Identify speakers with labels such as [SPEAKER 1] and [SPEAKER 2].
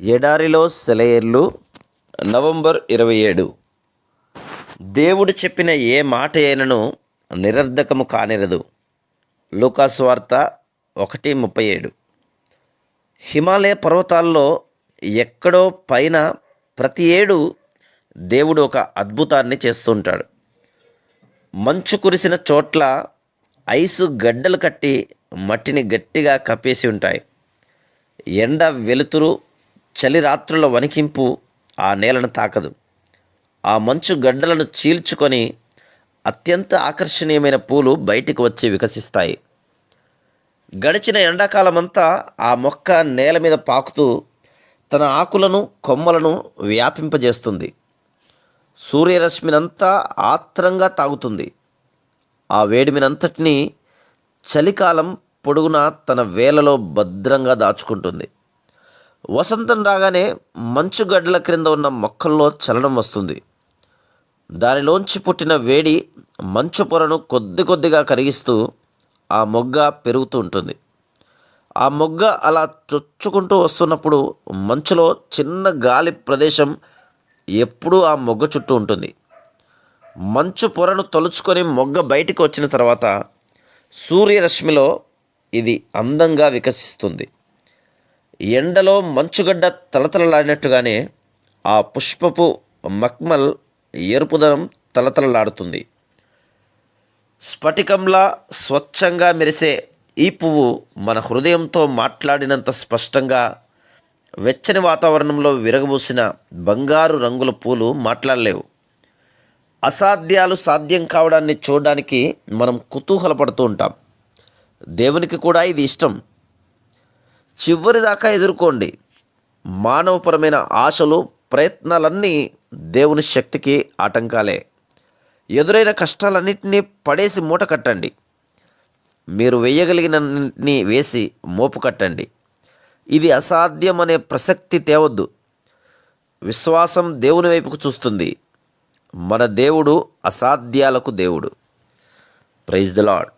[SPEAKER 1] ఎడారిలో సెలయేర్లు. నవంబర్ ఇరవై ఏడు. దేవుడు చెప్పిన ఏ మాట అయినను నిరర్ధకము కానిరదు. లూకాస్వార్త ఒకటి ముప్పై ఏడు. హిమాలయ పర్వతాల్లో ఎక్కడో పైన ప్రతి ఏడు దేవుడు ఒక అద్భుతాన్ని చేస్తుంటాడు. మంచు కురిసిన చోట్ల ఐసు గడ్డలు కట్టి మట్టిని గట్టిగా కప్పేసి ఉంటాయి. ఎండ వెలుతురు చలిరాత్రుల వణికింపు ఆ నేలను తాకదు. ఆ మంచు గడ్డలను చీల్చుకొని అత్యంత ఆకర్షణీయమైన పూలు బయటికి వచ్చి వికసిస్తాయి. గడిచిన ఎండాకాలమంతా ఆ మొక్క నేల మీద పాకుతూ తన ఆకులను కొమ్మలను వ్యాపింపజేస్తుంది. సూర్యరశ్మినంతా ఆత్రంగా తాగుతుంది. ఆ వేడిమినంతటినీ చలికాలం పొడుగునా తన వేలలో భద్రంగా దాచుకుంటుంది. వసంతం రాగానే మంచు గడ్డల క్రింద ఉన్న మొక్కల్లో చలనం వస్తుంది. దానిలోంచి పుట్టిన వేడి మంచు పొరను కొద్ది కొద్దిగా కరిగిస్తూ ఆ మొగ్గ పెరుగుతూ ఉంటుంది. ఆ మొగ్గ అలా చొచ్చుకుంటూ వస్తున్నప్పుడు మంచులో చిన్న గాలి ప్రదేశం ఎప్పుడూ ఆ మొగ్గ చుట్టూ ఉంటుంది. మంచు పొరను తొలుచుకొని మొగ్గ బయటికి వచ్చిన తర్వాత సూర్యరశ్మిలో ఇది అందంగా వికసిస్తుంది. ఎండలో మంచుగడ్డ తలతలలాడినట్టుగానే ఆ పుష్పపు మక్మల్ ఎరుపుదనం తలతలలాడుతుంది. స్ఫటికంలా స్వచ్ఛంగా మెరిసే ఈ పువ్వు మన హృదయంతో మాట్లాడినంత స్పష్టంగా వెచ్చని వాతావరణంలో విరగబూసిన బంగారు రంగుల పూలు మాట్లాడలేవు. అసాధ్యాలు సాధ్యం కావడాన్ని చూడడానికి మనం కుతూహలపడుతూ ఉంటాం. దేవునికి కూడా ఇది ఇష్టం. చివరి దాకా ఎదుర్కోండి. మానవపరమైన ఆశలు ప్రయత్నాలన్నీ దేవుని శక్తికి ఆటంకాలే. ఎదురైన కష్టాలన్నింటినీ పడేసి మూట కట్టండి. మీరు వేయగలిగినన్నింటినీ వేసి మోపు కట్టండి. ఇది అసాధ్యం అనే ప్రసక్తి తేవద్దు. విశ్వాసం దేవుని వైపుకు చూస్తుంది. మన దేవుడు అసాధ్యాలకు దేవుడు. Praise the lord